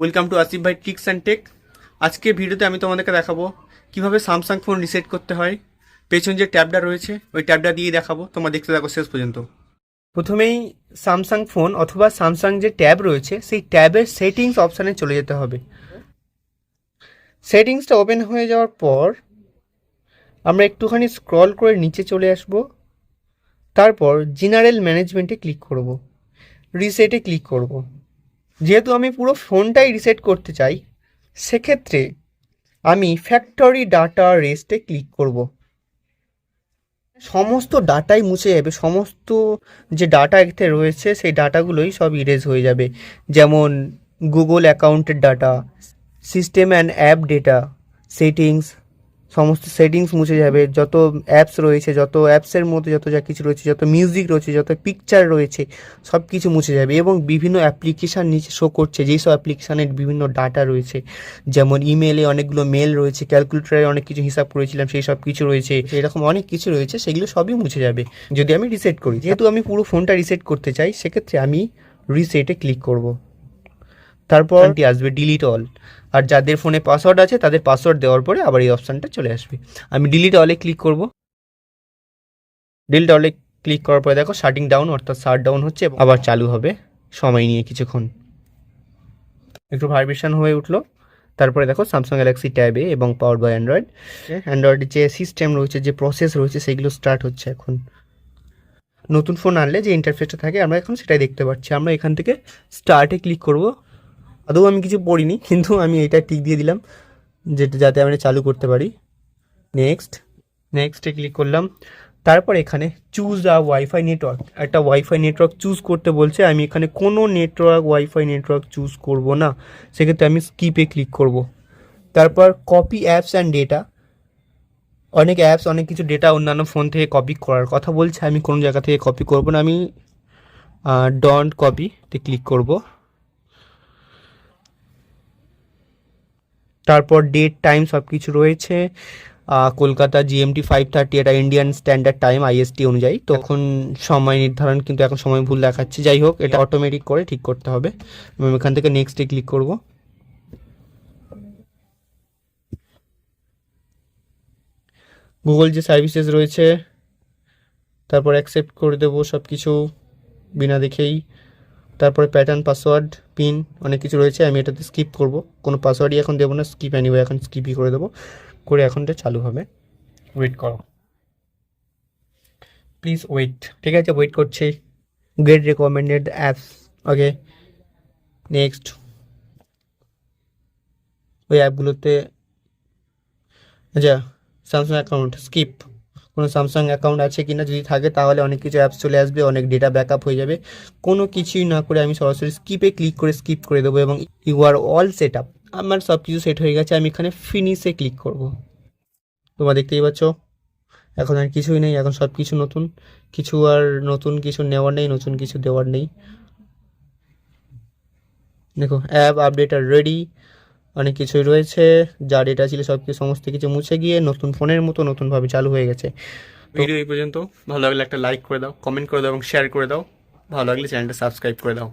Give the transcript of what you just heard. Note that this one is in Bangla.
ওয়েলকাম টু আসিফ ভাই ট্রিক্স অ্যান্ড টেক আজকে ভিডিওতে আমি তোমাদেরকে দেখাবো কীভাবে স্যামসাং ফোন রিসেট করতে হয়। পেছন যে ট্যাবটা রয়েছে, ওই ট্যাবটা দিয়ে দেখাবো। তোমরা দেখতে থাকো শেষ পর্যন্ত। প্রথমেই স্যামসাং ফোন অথবা স্যামসাং যে ট্যাব রয়েছে, সেই ট্যাবের সেটিংস অপশানে চলে যেতে হবে। সেটিংসটা ওপেন হয়ে যাওয়ার পর, আমরা একটুখানি স্ক্রল করে নিচে চলে আসব। তারপর জেনারেল ম্যানেজমেন্টে ক্লিক করব। রিসেটে ক্লিক করব। যেহেতু আমি পুরো ফোনটাই রিসেট করতে চাই, সেক্ষেত্রে আমি ফ্যাক্টরি ডাটা রেস্টে ক্লিক করব। সমস্ত ডাটাই মুছে যাবে, সমস্ত যে ডাটা এতে রয়েছে, সেই ডাটাগুলোই সব ইরেজ হয়ে যাবে। যেমন গুগল অ্যাকাউন্টের data system and app data settings সমস্ত সেটিংস মুছে যাবে, যত অ্যাপস রয়েছে, যত অ্যাপসের মধ্যে যত যা কিছু রয়েছে, যত মিউজিক রয়েছে, যত পিকচার রয়েছে সব কিছু মুছে যাবে এবং বিভিন্ন অ্যাপ্লিকেশান নিচে শো করছে, যেই সব অ্যাপ্লিকেশানের বিভিন্ন ডাটা রয়েছে। যেমন ইমেলে অনেকগুলো মেল রয়েছে ক্যালকুলেটারে অনেক কিছু হিসাব করেছিলাম, সেই সব কিছু রয়েছে, এরকম অনেক কিছু রয়েছে, সেগুলো সবই মুছে যাবে। যদি আমি রিসেট করি, যেহেতু আমি পুরো ফোনটা রিসেট করতে চাই, সেক্ষেত্রে আমি রিসেটে ক্লিক করব। তারপর আসবে ডিলিট অল আর যাদের ফোনে পাসওয়ার্ড আছে তাদের পাসওয়ার্ড দেওয়ার পরে আবার এই অপশানটা চলে আসবে। আমি ডিলিট অলে ক্লিক করব। ডিলিট অলে ক্লিক করার পরে দেখো শার্টিং ডাউন অর্থাৎ শার্ট ডাউন হচ্ছে আবার চালু হবে সময় নিয়ে কিছুক্ষণ। একটু ভাইব্রেশন হয়ে উঠল। তারপরে দেখো স্যামসাং গ্যালাক্সি ট্যাবে এবং পাওয়ার বাই অ্যান্ড্রয়েড অ্যান্ড্রয়েডের যে সিস্টেম রয়েছে যে প্রসেস রয়েছে সেগুলো স্টার্ট হচ্ছে এখন। নতুন ফোন আনলে যে ইন্টারফেসটা থাকে আমরা এখন সেটাই দেখতে পাচ্ছি। আমরা এখান থেকে স্টার্টে ক্লিক করব। আদৌ আমি কিছু পড়িনি, কিন্তু আমি এটা টিক দিয়ে দিলাম, যেটা যাতে আমরা চালু করতে পারি। নেক্সট নেক্সটে ক্লিক করলাম। তারপর এখানে চুজ আ ওয়াইফাই নেটওয়ার্ক একটা ওয়াইফাই নেটওয়ার্ক চুজ করতে বলছে, আমি এখানে কোনো নেটওয়ার্ক ওয়াইফাই নেটওয়ার্ক চুজ করব না। সেক্ষেত্রে আমি স্কিপে ক্লিক করব। তারপর কপি অ্যাপস অ্যান্ড ডেটা অনেক অ্যাপস অনেক কিছু ডেটা অন্যান্য ফোন থেকে কপি করার কথা বলছে, আমি কোনো জায়গা থেকে কপি করব না, আমি ডন্ট কপিতে ক্লিক করব। তারপর ডেট টাইম সব কিছু রয়েছে কলকাতা জিএমটি ফাইভ থার্টি এটা ইন্ডিয়ান স্ট্যান্ডার্ড টাইম আইএসটি অনুযায়ী। তো এখন সময় নির্ধারণ কিন্তু এখন সময় ভুল দেখাচ্ছে। যাই হোক এটা অটোমেটিক করে ঠিক করতে হবে। আমি এখান থেকে নেক্সটে ক্লিক করব। গুগল যে সার্ভিসেস রয়েছে তারপর অ্যাকসেপ্ট করে দেবো সব কিছু বিনা দেখেই। তারপরে প্যাটার্ন পাসওয়ার্ড পিন অনেক কিছু রয়েছে আমি এটাতে স্কিপ করব। কোনো পাসওয়ার্ডই এখন দেবো না স্কিপ অ্যানিওয়ে এখন স্কিপই করে দেবো। করে এখন এটা চালু হবে। ওয়েট করো। প্লিজ ওয়েট ঠিক আছে? ওয়েট করছি। Get recommended apps okay next ওই অ্যাপগুলোতে আচ্ছা স্যামসাং অ্যাকাউন্ট স্কিপ কোনো স্যামসাং অ্যাকাউন্ট আছে কি না যদি থাকে, তাহলে অনেক কিছু অ্যাপস চলে আসবে, অনেক ডেটা ব্যাকআপ হয়ে যাবে। কোনো কিছুই না করে আমি সরাসরি স্কিপে ক্লিক করে স্কিপ করে দেবো এবং you are all set up আমার সব কিছু সেট হয়ে গেছে, আমি এখানে ফিনিশে ক্লিক করব। তোমরা দেখতেই পাচ্ছ, এখন আর কিছুই নেই, এখন সব কিছু নতুন। কিছু আর নতুন কিছু নেওয়ার নেই, নতুন কিছু দেওয়ার নেই। দেখো অ্যাপ আপডেট আর রেডি অনেক কিছুই রয়েছে, যা ডেটা ছিল সব কিছু সমস্ত কিছু মুছে গিয়ে নতুন ফোনের মতো নতুনভাবে চালু হয়ে গেছে। ভিডিও এই পর্যন্ত। ভালো লাগলে একটা লাইক করে দাও কমেন্ট করে দাও এবং শেয়ার করে দাও। ভালো লাগলে চ্যানেলটা সাবস্ক্রাইব করে দাও।